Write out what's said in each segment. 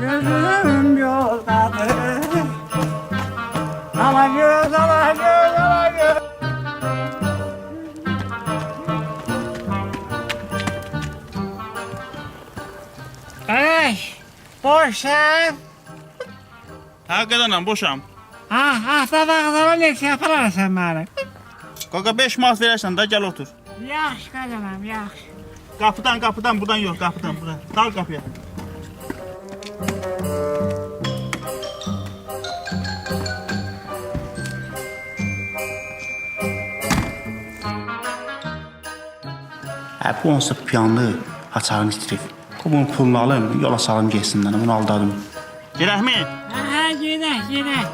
Gözüm yoldadır. Alagöz, alagöz, alagöz. Ey, boşsan. Həqiqətən boşam. Ha, haftada qazana neçə yaparsan mənə? Qaqa 5 manat verərsən də gəl otur. Yaxşı qazanam, yaxşı. Qapıdan, qapıdan, buradan yox, qapıdan, buradan. Dal qapıya. Hə, bu onsa piyanlı açarını itirib. Bu bunun pulunu alım, yola salım getsinlər, bunu aldadım. Gedəkmi? Hə, gedək, gedək.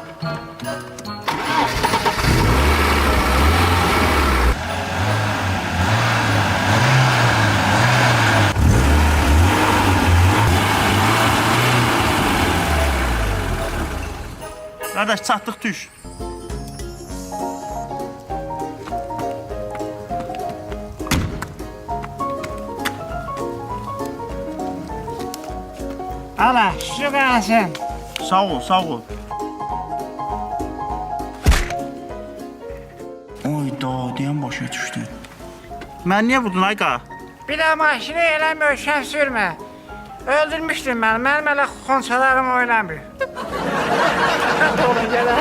Qardaş çatdıq düş. Ala, şu qalsın. Sağ ol, sağ ol. Oy da, deyən başa düşdü. Mən niyə vurdun ay qaqa? Bir də maşını elə möhkəm sürmə. Öldürmüşdün məni. Mənim elə xonçalarım oynamır. Hold on, get